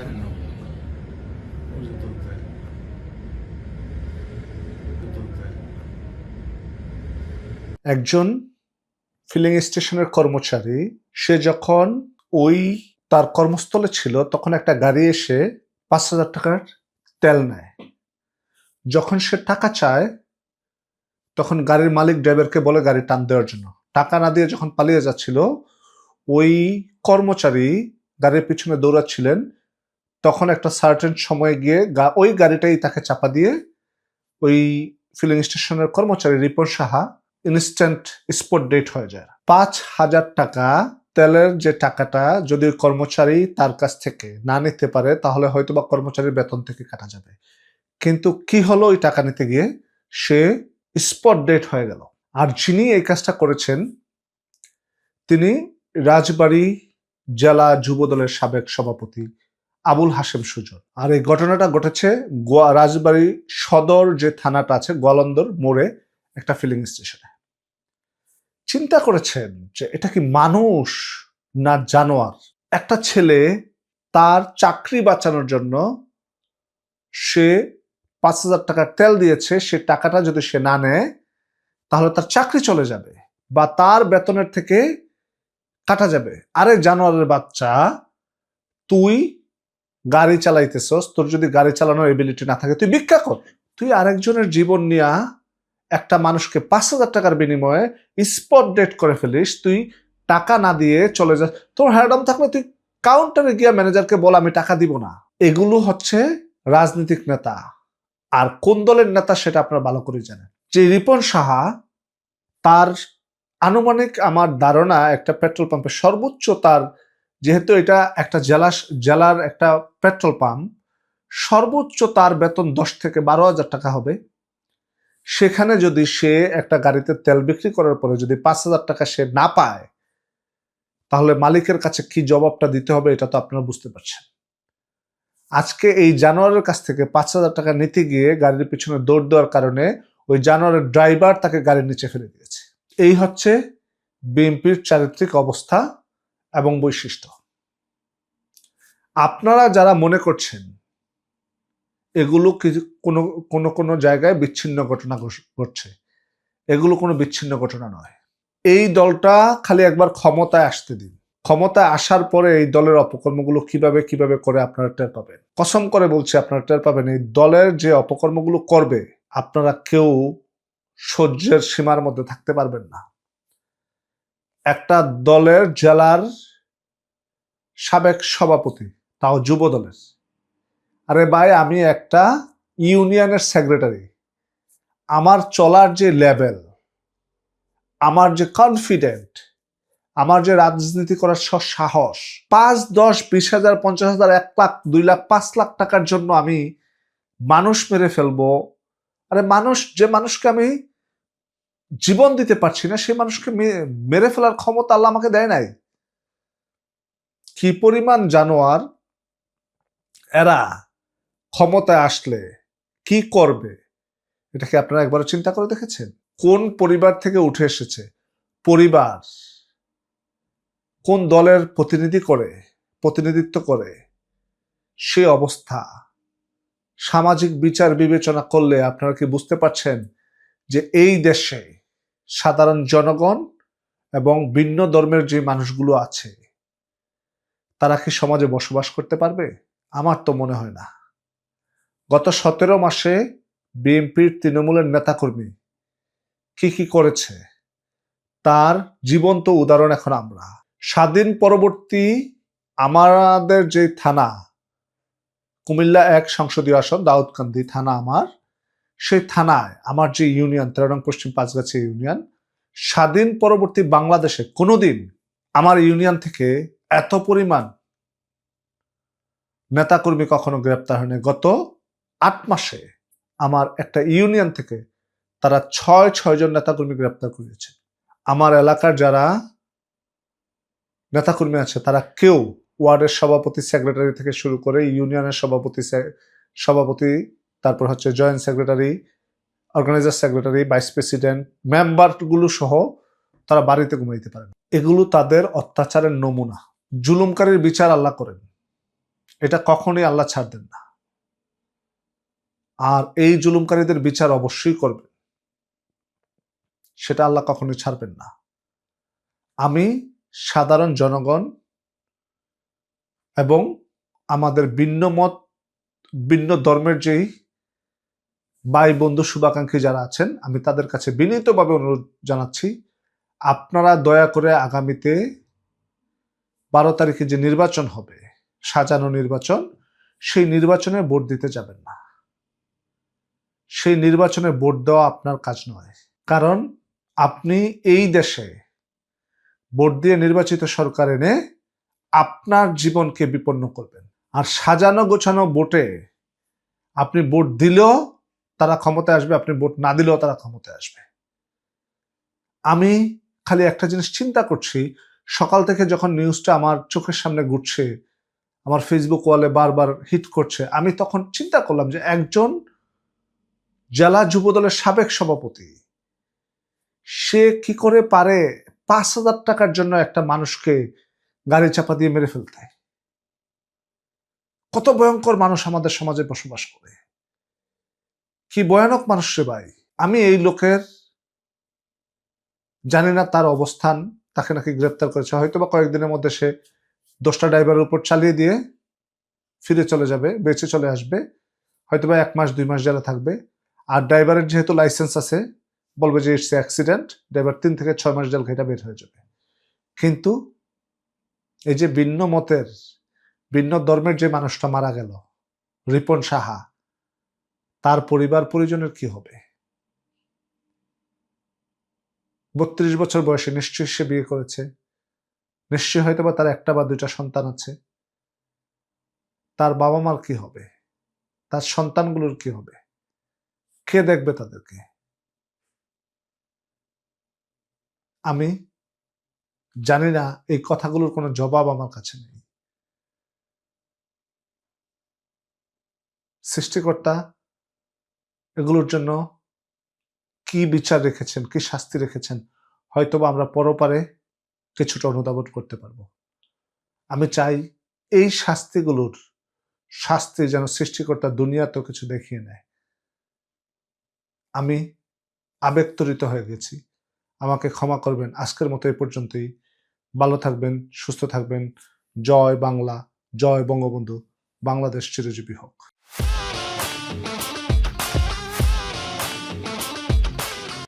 নাম ওই যে তুলতে তুলতে একজন ফিলিং স্টেশনের কর্মচারী, সে যখন ওই তার কর্মস্থলে ছিল, তখন একটা গাড়ি এসে পাঁচ হাজার টাকার তেল নেয়। যখন সে টাকা চায়, তখন গাড়ির মালিক ড্রাইভারকে বলে গাড়ি টান দেওয়ার জন্য। টাকা না দিয়ে যখন পালিয়ে যাচ্ছিল, ওই কর্মচারী গাড়ির পিছনে দৌড়াচ্ছিলেন তখন একটা সার্টেন সময়ে গিয়ে ওই গাড়িটাই তাকে চাপা দিয়ে ওই ফিলিং স্টেশনের কর্মচারী Ripon Saha instant spot dead হয়ে যায়। পাঁচ হাজার টাকা তেলের যে টাকাটা যদি কর্মচারী তার কাছ থেকে না নিতে পারে, তাহলে হয়তো বা কর্মচারীর বেতন থেকে কাটা যাবে। কিন্তু কি হলো ওই টাকা নিতে গিয়ে? সে স্পট ডেট হয়ে গেল। আর যিনি এই কাজটা করেছেন, তিনি রাজবাড়ী জেলা যুবদলের সাবেক সভাপতি আবুল হাসেম সুজন। আর এই ঘটনাটা ঘটেছে রাজবাড়ী সদর যে থানাটা আছে, গোয়ালন্দর মোড়ে একটা ফিলিং স্টেশনে চিন্তা করেছেন যে এটা কি মানুষ না জানোয়ার? একটা ছেলে তার চাকরি বাঁচানোর জন্য সে পাঁচ হাজার টাকার তেল দিয়েছে, সে টাকাটা যদি সে না নেয়, তাহলে তার চাকরি চলে যাবে বা তার বেতনের থেকে কাটা যাবে। আরে জানোয়ারের বাচ্চা, তুই গাড়ি চালাইতেছস, তোর যদি গাড়ি চালানোর এবিলিটি না থাকে, তুই ভিক্ষা কর। তুই আরেকজনের জীবন নিয়া একটা মানুষকে পাঁচ হাজার টাকার বিনিময়ে স্পট ডেট করে ফেলিস, তুই টাকা না দিয়ে চলে যাস তোর হ্যাডম থাকলে তুই কাউন্টারে গিয়া ম্যানেজারকে বল, আমি টাকা দিব না। এগুলো হচ্ছে রাজনৈতিক নেতা। আর কোন দলের নেতা সেটা আপনারা ভালো করে জানেন। যে রিপন সাহা, তার আনুমানিক আমার ধারণা একটা পেট্রোল পাম্পের সর্বোচ্চ তার যেহেতু এটা একটা জেলা জেলার একটা পেট্রোল পাম্প, সর্বোচ্চ তার বেতন দশ থেকে বারো হাজার টাকা হবে। সেখানে যদি সে একটা গাড়িতে তেল বিক্রি করার পরে যদি পাঁচ হাজার টাকা সে না পায়, তাহলে মালিকের কাছে কি জবাবটা দিতে হবে এটা তো আপনারা বুঝতে পারছেন। আজকে এই জানোয়ারের কাছ থেকে পাঁচ হাজার টাকা নিতে গিয়ে গাড়ির পিছনে দৌড় দেওয়ার কারণে ওই জানোয়ারের ড্রাইভার তাকে গাড়ির নিচে ফেলে দিয়েছে। এই হচ্ছে বিএনপির চারিত্রিক অবস্থা। এবং বৈশিষ্ট্য। আপনারা যারা মনে করছেন, এগুলো কোনো কোনো কোনো জায়গায় বিচ্ছিন্ন ঘটনা ঘটছে, এগুলো কোনো বিচ্ছিন্ন ঘটনা নয়। এই দলটা খালি একবার ক্ষমতায় আসতে দিন। ক্ষমতায় আসার পরে এই দলের অপকর্মগুলো কীভাবে কীভাবে করে আপনারা টের পাবেন? কসম করে বলছি, আপনারা টের পাবেন, এই দলের যে অপকর্মগুলো করবে, আপনারা কেউ সহ্যের সীমার মধ্যে থাকতে পারবেন না। একটা দলের জেলার সাবেক সভাপতি, তাও যুব দলের। আরে ভাই, আমি একটা ইউনিয়নের সেক্রেটারি আমার চলার যে লেভেল আমার যে কনফিডেন্ট আমার যে রাজনীতি করার সাহস, পাঁচ, দশ, বিশ হাজার, পঞ্চাশ হাজার, এক লাখ, দুই লাখ, পাঁচ লাখ টাকার জন্য আমি মানুষ মেরে ফেলব। আরে মানুষ, যে মানুষকে আমি জীবন দিতে পারছি না সেই মানুষকে মেরে ফেলার ক্ষমতা আল্লাহ আমাকে দেয় নাই। কি পরিমাণ জানোয়ার এরা ক্ষমতায় আসলে কি করবে, এটাকে আপনারা একবার চিন্তা করে দেখেছেন? কোন পরিবার থেকে উঠে এসেছে? পরিবার কোন দলের প্রতিনিধি করে, প্রতিনিধিত্ব করে? সে অবস্থা। সামাজিক বিচার বিবেচনা করলে আপনারা কি বুঝতে পারছেন যে এই দেশে সাধারণ জনগণ এবং ভিন্ন ধর্মের যে মানুষগুলো আছে, তারা কি সমাজে বসবাস করতে পারবে? আমার তো মনে হয় না। গত সতেরো মাসে বিএনপির তৃণমূলের নেতাকর্মী কি কি করেছে? তার জীবন্ত উদাহরণ এখন আমরা। স্বাধীন পরবর্তী আমাদের যে থানা, কুমিল্লা এক সংসদীয় আসন, দাউদকান্দি থানা আমার সেই থানায় আমার যে ইউনিয়ন তেরো পশ্চিম পাঁচগাছি ইউনিয়ন, স্বাধীন পরবর্তী বাংলাদেশে কোনোদিন আমার ইউনিয়ন থেকে এত পরিমাণ নেতাকর্মী কখনো গ্রেপ্তার হয়নি। গত আট মাসে আমার একটা ইউনিয়ন থেকে তারা ছয় ছয়জন নেতাকর্মী গ্রেপ্তার করেছে। আমার এলাকার যারা নেতাকর্মী আছে, তারা কেউ ওয়ার্ডের সভাপতি, সেক্রেটারি থেকে শুরু করে ইউনিয়নের সভাপতি সভাপতি তারপর হচ্ছে joint secretary organizer secretary vice president মেম্বারগুলো সহ তারা বাড়িতে ঘুমাইতে পারেন এগুলো তাদের অত্যাচারের নমুনা। জুলুমকারীর বিচার আল্লাহ করেন। এটা কখনোই আল্লাহ ছাড় দেন না। আর এই জুলুমকারীদের বিচার অবশ্যই করবেন। সেটা আল্লাহ কখনোই ছাড়বেন না। আমি সাধারণ জনগণ এবং আমাদের ভিন্ন মত, ভিন্ন ধর্মের যেই ভাই বন্ধু, শুভাকাঙ্ক্ষী যারা আছেন, আমি তাদের কাছে বিনীতভাবে অনুরোধ জানাচ্ছি, আপনারা দয়া করে আগামীতে বারো তারিখে যে নির্বাচন হবে, সাজানো নির্বাচন, সেই নির্বাচনে ভোট দিতে যাবেন না। সেই নির্বাচনে ভোট দেওয়া আপনার কাজ নয়। কারণ আপনি এই দেশে ভোট দিয়ে নির্বাচিত সরকার এনে আপনার জীবনকে বিপন্ন করবেন। আর সাজানো গোছানো ভোটে আপনি ভোট দিলেও তারা ক্ষমতায় আসবে, আপনি ভোট না দিলেও তারা ক্ষমতায় আসবে। আমি খালি একটা জিনিস চিন্তা করছি, সকাল থেকে যখন নিউজটা আমার চোখের সামনে ঘুরছে, আমার ফেসবুক ওয়ালে বারবার হিট করছে, আমি তখন চিন্তা করলাম যে একজন জেলা যুবদলের সাবেক সভাপতি, সে কি করে পারে পাঁচ হাজার টাকার জন্য একটা মানুষকে গাড়ি চাপা দিয়ে মেরে ফেলতে? কত ভয়ঙ্কর মানুষ আমাদের সমাজে বসবাস করে। কি ভয়ানক মানুষ রে ভাই। আমি এই লোকের জানি না তার অবস্থান, তাকে নাকি গ্রেপ্তার করেছে। হয়তো বা কয়েকদিনের মধ্যে সে দশটা ড্রাইভারের উপর চালিয়ে দিয়ে ফিরে চলে যাবে, বেঁচে চলে আসবে। হয়তো বা এক মাস, দুই মাস যারা থাকবে। আর ড্রাইভারের যেহেতু লাইসেন্স আছে, বলবে যে ইটস অ্যাক্সিডেন্ট, ড্রাইভার তিন থেকে ছয় মাস জেল খেটা বের হয়ে যাবে। কিন্তু এই যে ভিন্ন মতের, ভিন্ন ধর্মের যে মানুষটা মারা গেল, রিপন সাহা তার পরিবার পরিজনের কি হবে? বত্রিশ বছর বয়সে নিশ্চয়ই সে বিয়ে করেছে। নিশ্চয়ই হয়তো বা তার একটা বা দুইটা সন্তান আছে। তার বাবা মার কি হবে? তার সন্তানগুলোর কি হবে? কে দেখবে তাদেরকে? আমি জানি না, এই কথাগুলোর কোনো জবাব আমার কাছে নেই। সৃষ্টিকর্তা এগুলোর জন্য কি বিচার রেখেছেন, কি শাস্তি রেখেছেন, হয়তোবা আমরা পরপারে কিছুটা অনুধাবন করতে পারব। আমি চাই এই শাস্তিগুলোর শাস্তি যেন সৃষ্টিকর্তা দুনিয়াতেও কিছু দেখিয়ে নেয়। আমি আবেগতরিত হয়ে গেছি। আমাকে ক্ষমা করবেন। আজকের মতো এই পর্যন্তই। ভালো থাকবেন, সুস্থ থাকবেন। জয় বাংলা, জয় বঙ্গবন্ধু। বাংলাদেশ চিরজীবী হোক।